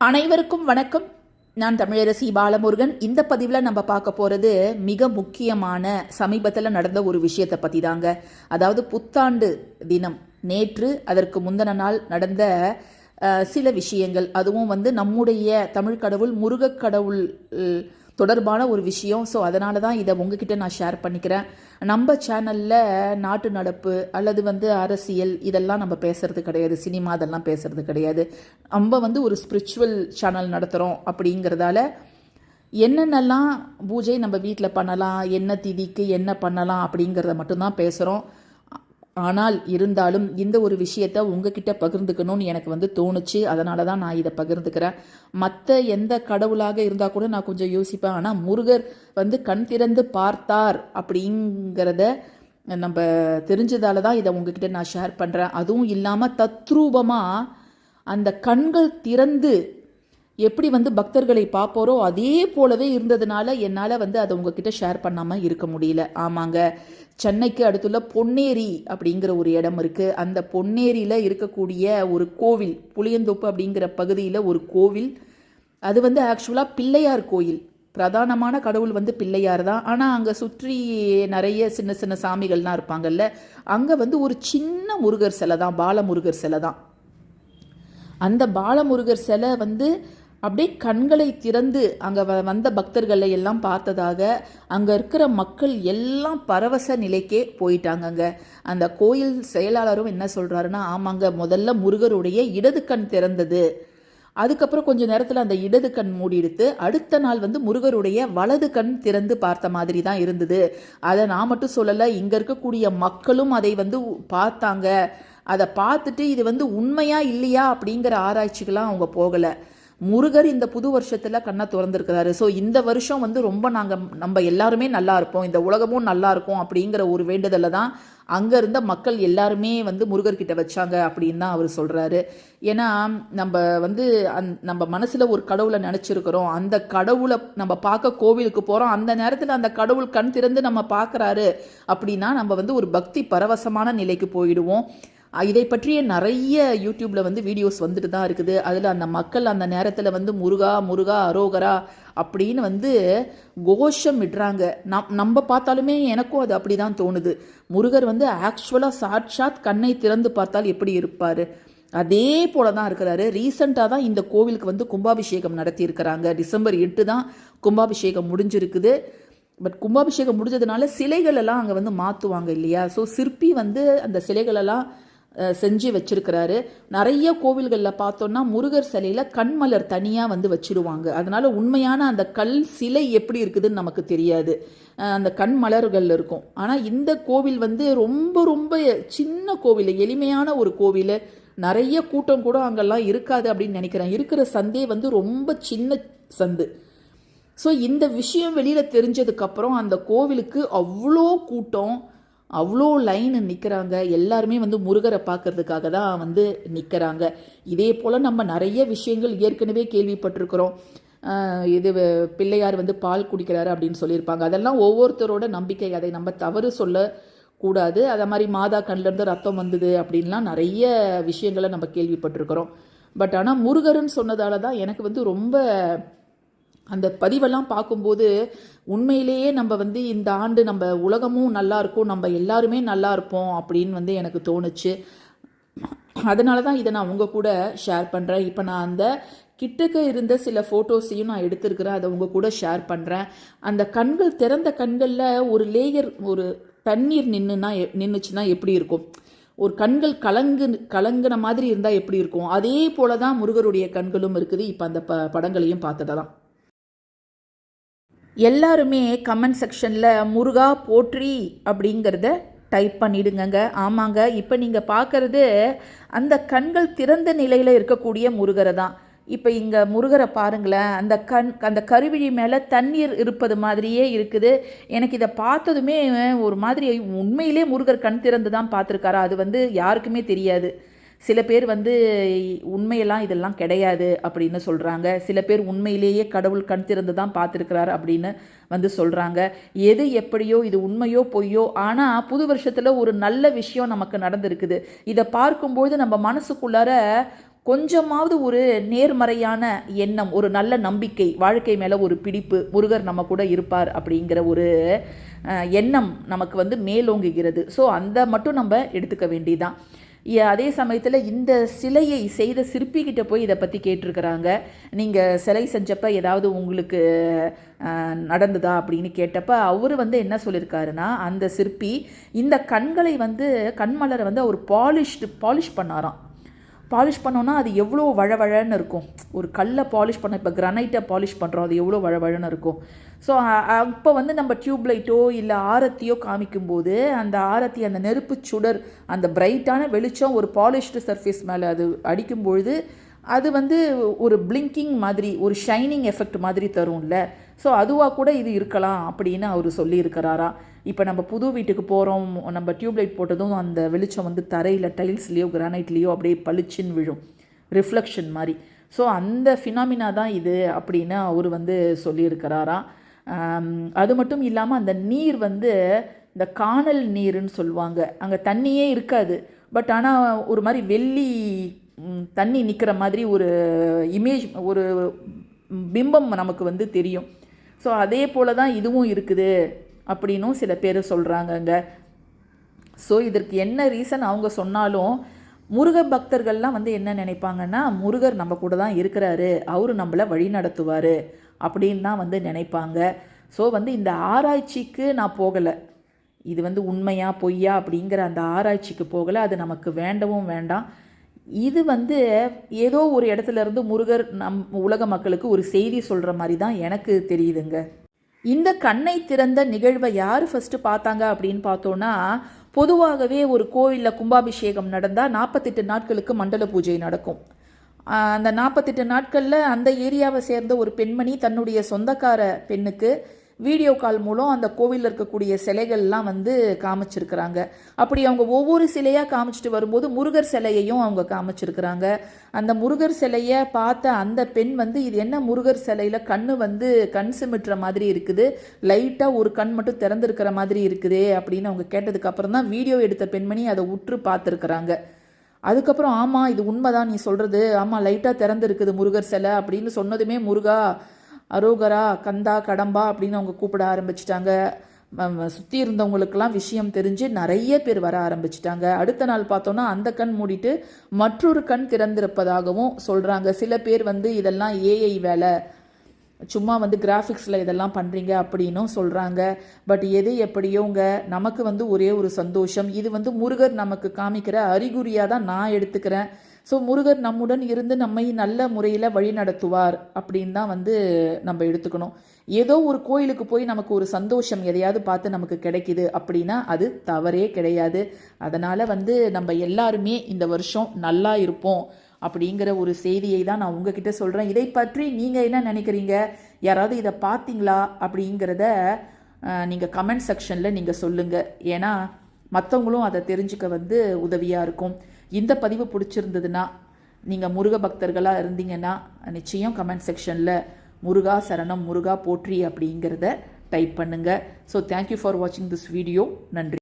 அனைவருக்கும் வணக்கம். நான் தமிழரசி பாலமுருகன். இந்த பதிவில் நம்ம பார்க்க போகிறது மிக முக்கியமான சமீபத்தில் நடந்த ஒரு விஷயத்தை பற்றி தாங்க அதாவது புத்தாண்டு தினம். நேற்று அதற்கு முந்தின நாள் நடந்த சில விஷயங்கள். அதுவும் வந்து நம்முடைய தமிழ் கடவுள் முருகக் கடவுள் தொடர்பான ஒரு விஷயம். ஸோ அதனால தான் இதை உங்ககிட்ட நான் ஷேர் பண்ணிக்கிறேன். நம்ம சேனலில் நாட்டு நடப்பு அல்லது வந்து அரசியல் இதெல்லாம் நம்ம பேசுறது கிடையாது. சினிமா அதெல்லாம் பேசுறது கிடையாது. நம்ம வந்து ஒரு ஸ்பிரிச்சுவல் சேனல் நடத்துகிறோம் அப்படிங்கிறதால என்னென்னலாம் பூஜை நம்ம வீட்டில் பண்ணலாம் என்ன திதிக்கு என்ன பண்ணலாம் அப்படிங்கிறத மட்டும்தான் பேசுகிறோம் ஆனால் இருந்தாலும் இந்த ஒரு விஷயத்த உங்ககிட்ட பகிர்ந்துக்கணும்னு எனக்கு வந்து தோணுச்சு. அதனால தான் நான் இதை பகிர்ந்துக்கிறேன். மற்ற எந்த கடவுளாக இருந்தால் கூட நான் கொஞ்சம் யோசிப்பேன். ஆனால் முருகர் வந்து கண் திறந்து பார்த்தார் அப்படிங்கிறத நம்ம தெரிஞ்சதால தான் இதை உங்ககிட்ட நான் ஷேர் பண்ணுறேன் அதுவும் இல்லாமல் தத்ரூபமாக அந்த கண்கள் திறந்து எப்படி வந்து பக்தர்களை பார்ப்போரோ அதே போலவே இருந்ததுனால என்னால் வந்து அதை உங்ககிட்ட ஷேர் பண்ணாமல் இருக்க முடியல. ஆமாங்க. சென்னைக்கு அடுத்துள்ள பொன்னேரி அப்படிங்கிற ஒரு இடம் இருக்குது அந்த பொன்னேரியில் இருக்கக்கூடிய ஒரு கோவில் புளியந்தோப்பு அப்படிங்கிற பகுதியில் ஒரு கோவில். அது வந்து ஆக்சுவலாக பிள்ளையார் கோயில். பிரதானமான கடவுள் வந்து பிள்ளையார் தான். ஆனால் அங்கே சுற்றி நிறைய சின்ன சின்ன சாமிகள்லாம் இருப்பாங்கல்ல. அங்கே வந்து ஒரு சின்ன முருகர் சிலை தான் பாலமுருகர் சிலை தான். அந்த பாலமுருகர் சிலை வந்து அப்படியே கண்களை திறந்து அங்கே வ வந்த பக்தர்களை எல்லாம் பார்த்ததாக அங்கே இருக்கிற மக்கள் எல்லாம் பரவச நிலைக்கே போயிட்டாங்கங்க. அந்த கோயில் செயலாளரும் என்ன சொல்கிறாருன்னா ஆமாங்க முதல்ல முருகருடைய இடது கண் திறந்தது. அதுக்கப்புறம் கொஞ்ச நேரத்தில் அந்த இடது கண் மூடிடுத்து அடுத்த நாள் வந்து முருகருடைய வலது கண் திறந்து பார்த்த மாதிரி தான் இருந்தது. அதை நான் மட்டும் சொல்லலை இங்கே இருக்கக்கூடிய மக்களும் அதை வந்து பார்த்தாங்க. அதை பார்த்துட்டு இது வந்து உண்மையா இல்லையா அப்படிங்கிற ஆராய்ச்சிக்கெல்லாம் அவங்க போகலை. முருகர் இந்த புது வருஷத்தில் கண்ணை திறந்திருக்கிறாரு. ஸோ இந்த வருஷம் வந்து ரொம்ப நாங்கள் நம்ம எல்லாருமே நல்லா இருப்போம். இந்த உலகமும் நல்லா இருக்கும் அப்படிங்கிற ஒரு வேண்டுதலை தான் அங்கே இருந்த மக்கள் எல்லாருமே வந்து முருகர்கிட்ட வச்சாங்க அப்படின்னு தான் அவர் சொல்கிறாரு ஏன்னா நம்ம வந்து அந் நம்ம மனசில் ஒரு கடவுளை நினச்சிருக்கிறோம். அந்த கடவுளை நம்ம பார்க்க கோவிலுக்கு போகிறோம் அந்த நேரத்தில் அந்த கடவுள் கண் திறந்து நம்ம பார்க்குறாரு அப்படின்னா நம்ம வந்து ஒரு பக்தி பரவசமான நிலைக்கு போயிடுவோம். இதை பற்றிய நிறைய யூடியூப்ல வந்து வீடியோஸ் வந்துட்டு தான் இருக்குது. அதில் அந்த மக்கள் அந்த நேரத்தில் வந்து முருகா முருகா அரோகரா அப்படின்னு வந்து கோஷம் விடுறாங்க நம் நம்ம பார்த்தாலுமே எனக்கும் அது அப்படி தான் தோணுது. முருகர் வந்து ஆக்சுவலாக சாட்சாத் கண்ணை திறந்து பார்த்தால் எப்படி இருப்பார்? அதே போல தான் இருக்கிறாரு. ரீசண்டாக தான் இந்த கோவிலுக்கு வந்து கும்பாபிஷேகம் நடத்தியிருக்கிறாங்க. டிசம்பர் எட்டு தான் கும்பாபிஷேகம் முடிஞ்சிருக்குது. பட் கும்பாபிஷேகம் முடிஞ்சதுனால சிலைகள் எல்லாம் அங்கே வந்து மாற்றுவாங்க இல்லையா? ஸோ சிற்பி வந்து அந்த சிலைகளெல்லாம் செஞ்சு வச்சிருக்கிறாரு. நிறைய கோவில்களில் பார்த்தோன்னா முருகர் சிலையில் கண்மலர் தனியாக வந்து வச்சிருவாங்க. அதனால உண்மையான அந்த கல் சிலை எப்படி இருக்குதுன்னு நமக்கு தெரியாது. அந்த கண்மலர்கள் இருக்கும். ஆனால் இந்த கோவில் வந்து ரொம்ப ரொம்ப சின்ன கோவில் எளிமையான ஒரு கோவில். நிறைய கூட்டம் கூட அங்கெல்லாம் இருக்காது அப்படின்னு நினைக்கிறேன். இருக்கிற சந்தே வந்து ரொம்ப சின்ன சந்து. ஸோ இந்த விஷயம் வெளியில் தெரிஞ்சதுக்கப்புறம் அந்த கோவிலுக்கு அவ்வளோ கூட்டம். அவ்வளோ லைன் நிற்கிறாங்க எல்லாருமே வந்து முருகரை பார்க்கறதுக்காக தான் வந்து நிற்கிறாங்க இதே போல் நம்ம நிறைய விஷயங்கள் ஏற்கனவே கேள்விப்பட்டிருக்கிறோம். இது பிள்ளையார் வந்து பால் குடிக்கிறாரு அப்படின்னு சொல்லியிருப்பாங்க. அதெல்லாம் ஒவ்வொருத்தரோட நம்பிக்கை. அதை நம்ம தவறு சொல்ல கூடாது அதை மாதிரி மாதா கண்ணிலேருந்து ரத்தம் வந்தது அப்படின்லாம் நிறைய விஷயங்களை நம்ம கேள்விப்பட்டிருக்கிறோம். பட் ஆனால் முருகர்னு சொன்னதால தான் எனக்கு வந்து ரொம்ப அந்த பதிவெல்லாம் பார்க்கும்போது உண்மையிலேயே நம்ம வந்து இந்த ஆண்டு நம்ம உலகமும் நல்லா இருக்கும் நம்ம எல்லாருமே நல்லா இருப்போம் அப்படின்னு வந்து எனக்கு தோணுச்சு. அதனால தான் இதை நான் உங்கள் கூட ஷேர் பண்ணுறேன் இப்போ நான் அந்த கிட்டக்க இருந்த சில ஃபோட்டோஸையும் நான் எடுத்திருக்கிறேன். அதை உங்கள் கூட ஷேர் பண்ணுறேன் அந்த கண்கள் திறந்த கண்களில் ஒரு லேயர் ஒரு தண்ணீர் நின்றுனா நின்றுச்சுன்னா எப்படி இருக்கும்? ஒரு கண்கள் கலங்கு கலங்கின மாதிரி இருந்தால் எப்படி இருக்கும்? அதே போல தான் முருகருடைய கண்களும் இருக்குது. இப்போ அந்த ப படங்களையும் பார்த்ததெல்லாம். எல்லாருமே கமெண்ட் செக்ஷனில் முருகா போற்றி அப்படிங்கிறத டைப் பண்ணிடுங்கங்க. ஆமாங்க இப்போ நீங்கள் பார்க்குறது அந்த கண்கள் திறந்த நிலையில் இருக்கக்கூடிய முருகரை தான். இப்போ இங்கே முருகரை பாருங்களேன் அந்த கண் அந்த கருவிழி மேலே தண்ணீர் இருப்பது மாதிரியே இருக்குது. எனக்கு இதை பார்த்ததுமே ஒரு மாதிரி உண்மையிலே முருகர் கண் திறந்து தான் பார்த்துருக்காரா? அது வந்து யாருக்குமே தெரியாது. சில பேர் வந்து உண்மையெல்லாம் இதெல்லாம் கிடையாது அப்படின்னு சொல்கிறாங்க சில பேர் உண்மையிலேயே கடவுள் கண் திறந்து தான் பார்த்துருக்கிறார் அப்படின்னு வந்து சொல்கிறாங்க எது எப்படியோ இது உண்மையோ பொய்யோ ஆனால் புது வருஷத்தில் ஒரு நல்ல விஷயம் நமக்கு நடந்திருக்குது. இதை பார்க்கும்போது நம்ம மனசுக்குள்ளார கொஞ்சமாவது ஒரு நேர்மறையான எண்ணம் ஒரு நல்ல நம்பிக்கை வாழ்க்கை மேலே ஒரு பிடிப்பு முருகர் நம்ம கூட இருப்பார் அப்படிங்கிற ஒரு எண்ணம் நமக்கு வந்து மேலோங்குகிறது. ஸோ அந்த மட்டும் நம்ம எடுத்துக்க வேண்டியதான் அதே சமயத்தில் இந்த சிலையை செய்த சிற்பிக்கிட்ட போய் இதை பற்றி கேட்டிருக்கிறாங்க. நீங்கள் சிலை செஞ்சப்ப ஏதாவது உங்களுக்கு நடந்ததா அப்படின்னு கேட்டப்ப அவர் வந்து என்ன சொல்லியிருக்காருன்னா அந்த சிற்பி இந்த கண்களை வந்து கண்மலரை வந்து அவர் பாலிஷ்டு பாலிஷ் பண்ணாராம். பாலிஷ் பண்ணோன்னா அது எவ்வளோ வழவழன்னு இருக்கும். ஒரு கல்லை பாலிஷ் பண்ண இப்போ கிரனைட்டை பாலிஷ் பண்ணுறோம் அது எவ்வளோ வழவழன்னு இருக்கும். ஸோ அப்போ வந்து நம்ம டியூப் லைட்டோ இல்லை ஆரத்தியோ காமிக்கும்போது அந்த ஆரத்தி அந்த நெருப்பு சுடர் அந்த பிரைட்டான வெளிச்சம் ஒரு பாலிஷ்டு சர்ஃபேஸ் மேலே அது அடிக்கும்பொழுது அது வந்து ஒரு பிளிங்கிங் மாதிரி ஒரு ஷைனிங் எஃபெக்ட் மாதிரி தரும்ல. ஸோ அதுவாக கூட இது இருக்கலாம் அப்படின்னு அவர் சொல்லியிருக்கிறாரா? இப்போ நம்ம புது வீட்டுக்கு போகிறோம் நம்ம டியூப்லைட் போட்டதும் அந்த வெளிச்சம் வந்து தரையில் டைல்ஸ்லேயோ கிரானைட்லேயோ அப்படியே பளிச்சுன்னு விழும். ரிஃப்ளெக்ஷன் மாதிரி. ஸோ அந்த ஃபினாமினா தான் இது அப்படின்னு அவர் வந்து சொல்லியிருக்கிறாரா? அது மட்டும் இல்லாமல் அந்த நீர் வந்து இந்த காணல் நீருன்னு சொல்லுவாங்க. அங்கே தண்ணியே இருக்காது. பட் ஆனால் ஒரு மாதிரி வெள்ளி தண்ணி நிற்கிற மாதிரி ஒரு இமேஜ் ஒரு பிம்பம் நமக்கு வந்து தெரியும். ஸோ அதே போல தான் இதுவும் இருக்குது அப்படின்னும் சில பேர் சொல்கிறாங்கங்க ஸோ இதற்கு என்ன ரீசன் அவங்க சொன்னாலும் முருக பக்தர்கள்லாம் வந்து என்ன நினைப்பாங்கன்னா முருகர் நம்ம கூட தான் இருக்கிறாரு அவர் நம்மளை வழி நடத்துவார் அப்படின்னு தான் வந்து நினைப்பாங்க. ஸோ வந்து இந்த ஆராய்ச்சிக்கு நான் போகலை. இது வந்து உண்மையா பொய்யா அப்படிங்கிற அந்த ஆராய்ச்சிக்கு போகலை. அது நமக்கு வேண்டவும் வேண்டாம். இது வந்து ஏதோ ஒரு இடத்துல இருந்து முருகர் நம் உலக மக்களுக்கு ஒரு செய்தி சொல்கிற மாதிரி தான் எனக்கு தெரியுதுங்க. இந்த கண்ணை திறந்த நிகழ்வை யார் ஃபஸ்ட்டு பார்த்தாங்க அப்படின்னு பார்த்தோன்னா பொதுவாகவே ஒரு கோவிலில் கும்பாபிஷேகம் நடந்தால் நாற்பத்தெட்டு நாட்களுக்கு மண்டல பூஜை நடக்கும். அந்த நாற்பத்தெட்டு நாட்களில் அந்த ஏரியாவை சேர்ந்த ஒரு பெண்மணி தன்னுடைய சொந்தக்கார பெண்ணுக்கு வீடியோ கால் மூலம் அந்த கோவிலில் இருக்கக்கூடிய சிலைகள்லாம் வந்து காமிச்சிருக்கிறாங்க. அப்படி அவங்க ஒவ்வொரு சிலையாக காமிச்சிட்டு வரும்போது முருகர் சிலையையும் அவங்க காமிச்சிருக்கிறாங்க. அந்த முருகர் சிலையை பார்த்த அந்த பெண் வந்து இது என்ன முருகர் சிலையில் கண்ணு வந்து கண் சிமிட்டுற மாதிரி இருக்குது. லைட்டாக ஒரு கண் மட்டும் திறந்துருக்கிற மாதிரி இருக்குதே அப்படின்னு அவங்க கேட்டதுக்கு அப்புறம் தான் வீடியோ எடுத்த பெண்மணி அதை உற்று பார்த்துருக்குறாங்க. அதுக்கப்புறம் ஆமாம் இது உண்மைதான் நீ சொல்கிறது ஆமாம் லைட்டாக திறந்துருக்குது முருகர் சிலை அப்படின்னு சொன்னதுமே முருகா அரோகரா கந்தா கடம்பா அப்படின்னு அவங்க கூப்பிட ஆரம்பிச்சிட்டாங்க. சுற்றி இருந்தவங்களுக்கெல்லாம் விஷயம் தெரிஞ்சு நிறைய பேர் வர ஆரம்பிச்சிட்டாங்க. அடுத்த நாள் பார்த்தோன்னா அந்த கண் மூடிட்டு மற்றொரு கண் திறந்திருப்பதாகவும் சொல்கிறாங்க சில பேர் வந்து இதெல்லாம் ஏஐ வேலை. சும்மா வந்து கிராஃபிக்ஸில் இதெல்லாம் பண்ணுறீங்க அப்படின்னும் சொல்கிறாங்க பட் எது எப்படியோங்க? நமக்கு வந்து ஒரே ஒரு சந்தோஷம். இது வந்து முருகர் நமக்கு காமிக்கிற அறிகுறியாக தான் நான் எடுத்துக்கிறேன். ஸோ முருகர் நம்முடன் இருந்து நம்மை நல்ல முறையில் வழி நடத்துவார் அப்படின்னு தான் வந்து நம்ம எடுத்துக்கணும். ஏதோ ஒரு கோயிலுக்கு போய் நமக்கு ஒரு சந்தோஷம் எதையாவது பார்த்து நமக்கு கிடைக்குது அப்படின்னா அது தவறே கிடையாது. அதனால் வந்து நம்ம எல்லாருமே இந்த வருஷம் நல்லா இருப்போம் அப்படிங்கிற ஒரு செய்தியை தான் நான் உங்ககிட்ட சொல்கிறேன் இதை பற்றி நீங்கள் என்ன நினைக்கிறீங்க? யாராவது இதை பார்த்தீங்களா அப்படிங்கிறத நீங்கள் கமெண்ட் செக்ஷனில் நீங்கள் சொல்லுங்கள் ஏன்னா மற்றவங்களும் அதை தெரிஞ்சுக்க வந்து உதவியாக இருக்கும். இந்த பதிவு பிடிச்சிருந்ததுன்னா நீங்கள் முருக பக்தர்களாக இருந்தீங்கன்னா நிச்சயம் கமெண்ட் செக்ஷனில் முருகா சரணம் முருகா போற்றி அப்படிங்கிறத டைப் பண்ணுங்கள் ஸோ தேங்க்யூ ஃபார் வாட்சிங் திஸ் வீடியோ நன்றி.